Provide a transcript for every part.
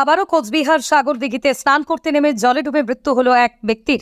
আবারও কোচবিহার সাগর দিঘিতে স্নান করতে নেমে জলে ডুবে মৃত্যু হলো এক ব্যক্তির।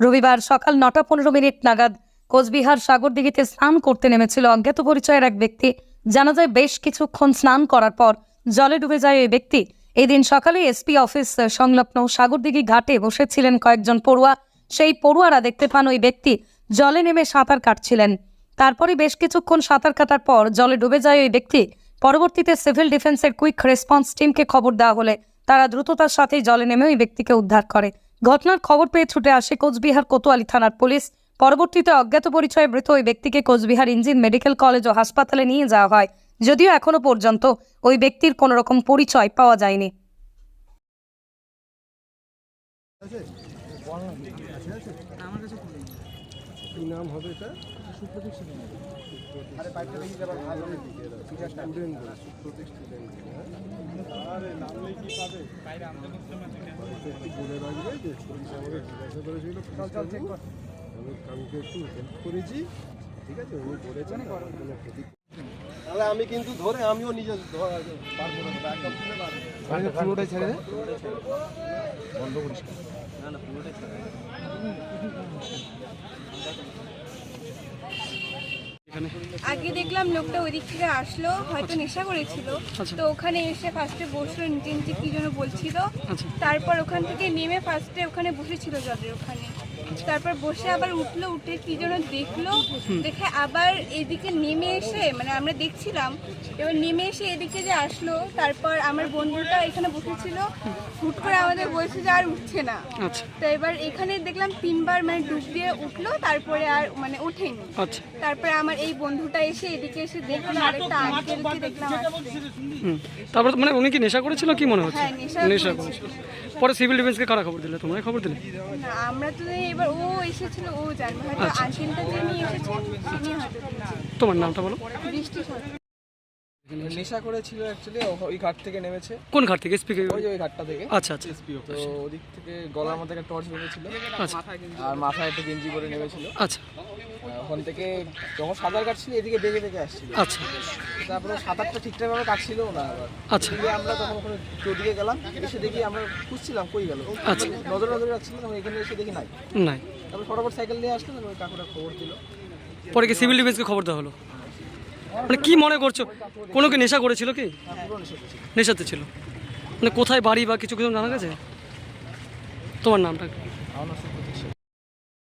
রবিবার সকাল নটা পনেরো মিনিট নাগাদ কোচবিহার সাগর দিঘিতে স্নান করতে নেমেছিল অজ্ঞাত পরিচয়ের এক ব্যক্তি। জানা যায়, বেশ কিছুক্ষণ স্নান করার পর জলে ডুবে যায় ওই ব্যক্তি। এদিন সকালে এসপি অফিস সংলগ্ন সাগরদিঘি ঘাটে বসেছিলেন কয়েকজন পড়ুয়া। সেই পড়ুয়ারা দেখতে পান ওই ব্যক্তি জলে নেমে সাঁতার কাটছিলেন। তারপরে বেশ কিছুক্ষণ সাঁতার কাটার পর জলে ডুবে যায় ওই ব্যক্তি। পরবর্তীতে সিভিল ডিফেন্সের কুইক রেসপন্স টিমকে খবর দেওয়া হলে তারা দ্রুততার সাথে জলে নেমে ওই ব্যক্তিকে উদ্ধার করে। ঘটনার খবর পেয়ে ছুটে আসে কোচবিহার কোতোয়ালি থানার পুলিশ। পরবর্তীতে অজ্ঞাত পরিচয়ে মৃত ওই ব্যক্তিকে কোচবিহার ইঞ্জিন মেডিকেল কলেজ ও হাসপাতালে নিয়ে যাওয়া হয়। যদিও এখনও পর্যন্ত ওই ব্যক্তির কোনো রকম পরিচয় পাওয়া যায়নি। কি নাম হবে এটা? আমি একটু হেল্প করেছি ঠিক আছে উনি বলেছেন তাহলে আমি কিন্তু ধরে আমিও নিজে ধরা পুরোটাই ছেড়ে দে। বন্ধ করিস না না পুরোটাই ছেড়ে আগে দেখলাম লোকটা ওই দিক থেকে আসলো হয়তো নেশা করেছিল। তো ওখানে এসে ফার্স্টে বসল নিচে নিচে কি যেন বলছিল। তারপর ওখান থেকে নেমে ফার্স্টে ওখানে বসেছিল জলের ওখানে। তারপর বসে আবার উঠল উঠে কি যেন দেখল দেখে আবার এদিকে নেমে এসে মানে আমরা দেখছিলাম এবার নেমে এসে এদিকে যে আসলো তারপর আমার বন্ধুটা এখানে বসেছিল হুট করে আমাদের বলছে যে আর উঠছে না। আচ্ছা। তো এবার এখানে দেখলাম তিনবার মানে ডুব দিয়ে উঠল তারপরে আর মানে ওঠেনি। আচ্ছা। তারপরে আমার এই বন্ধুটা এসে এদিকে এসে দেখল আরেকটা আঙ্কেলকে দেখলাম। তারপর মানে উনি কি নেশা করেছিল কি মনে হচ্ছে? হ্যাঁ, নেশা নেশা করেছিল। পরে সিভিল ডিফেন্সকে কারা খবর দিলে? তোমরা খবর দিলে? না আমরা তো এবার ও এসেছিল ও জানবে হয়তো আঙ্কেলটা যে নিয়ে এসেছেন তিনি হয়তো তোমার নামটা বলো। বৃষ্টি নেশা করেছিল অ্যাকচুয়ালি ওই ঘাট থেকে নেমেছে। কোন ঘাট থেকে? এসপি ওই ওই ঘাটটা থেকে। আচ্ছা আচ্ছা। তো ওদিক থেকে গলার মধ্যে একটা টর্চ বেঁধেছিল। আচ্ছা। আর মাথায় একটা গেঞ্জি করে নেমেছিল। আচ্ছা। ওখান থেকে যখন সাঁতার কাটছিল এদিকে বেগে বেগে আসছিল। আচ্ছা। তারপরে সাঁতারটা ঠিকঠাকভাবে কাটছিল না আবার। আচ্ছা। দিয়ে আমরা তখন ওখানে ওদিকে গেলাম। এসে দেখি আমরা খুঁজছিলাম কই গেল। আচ্ছা। নজর নজরে রাখছিলাম তখন এখানে এসে দেখি নাই। নাই। তারপর ফটাফট সাইকেল নিয়ে আসলো তারপর ওই কাকুরা খবর দিল। পরে কি সিভিল ডিফেন্সকে খবর দেওয়া হলো? মানে কি মনে করছ? কোনো কি নেশা করেছিল কি। নেশাতে ছিল। মানে কোথায় বাড়ি বা কিছু কিছু জানা গেছে? তোমার নামটা কি? আমার নাম সুপ্রতীক সেন।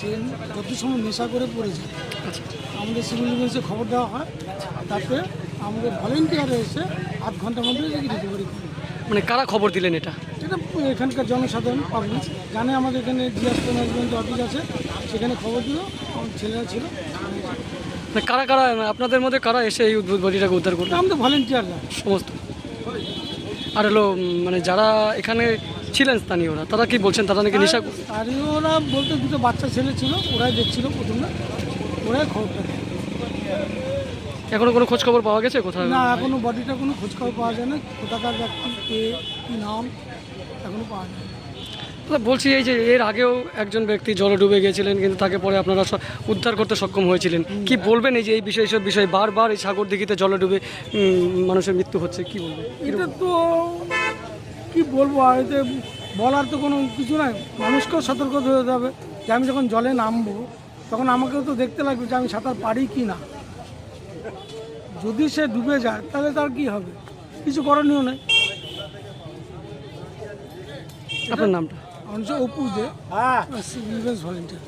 সে যত সময় নেশা করে পড়েছে? আচ্ছা আমাদের সিভিল ডিফেন্সে খবর দেওয়া হয় তাতে আমাদের ভলেন্টিয়ারে এসে আধ ঘণ্টার মধ্যে রিকভারি করে মানে কারা খবর দিলেন এটা? এটা এখানকার জনসাধারণ পাবলিক জানে আমাদের এখানে ডিএসপি ম্যানেজমেন্ট অফিস আছে সেখানে খবর দিল আমার ছেলেরা ছিল। মানে কারা কারা আপনাদের মধ্যে কারা এসে এই উদ্ভুত বডিটাকে উদ্ধার করল? আমাদের ভলেন্টিয়াররা সমস্ত। আর হলো মানে যারা এখানে ছিলেন স্থানীয়রা তারা কি বলছেন? তারা নাকি নেশা স্থানীয়রা বলতে দুটো বাচ্চা ছেলে ছিল ওরাই দেখছিল প্রথমে ওরাই খবরটা। এখনও কোনো খোঁজ খবর পাওয়া গেছে কোথায়? না এখনও বডিটা কোনো খোঁজখবর পাওয়া যায় না কোথাকার ব্যক্তি কে কী নাম এখনও পাওয়া যায় বলছি এই যে এর আগেও একজন ব্যক্তি জলে ডুবে গিয়েছিলেন কিন্তু তাকে পরে আপনারা উদ্ধার করতে সক্ষম হয়েছিলেন। কি বলবেন এই যে এই বিষয় সব বিষয়? বারবার এই সাগর দিঘিতে জলে ডুবে মানুষের মৃত্যু হচ্ছে কি বলবেন? এটা তো কি বলব আর এতে বলার তো কোনো কিছু নাই। মানুষকেও সতর্ক হতে হবে যে আমি যখন জলে নামবো তখন আমাকেও তো দেখতে লাগবে যে আমি সাঁতার পারি কি না। যদি সে ডুবে যায় তাহলে তার কি হবে? কিছু করণীয় নেই। আপনার নামটা? আমার অপুজে সিভিল ভলেন্টিয়ার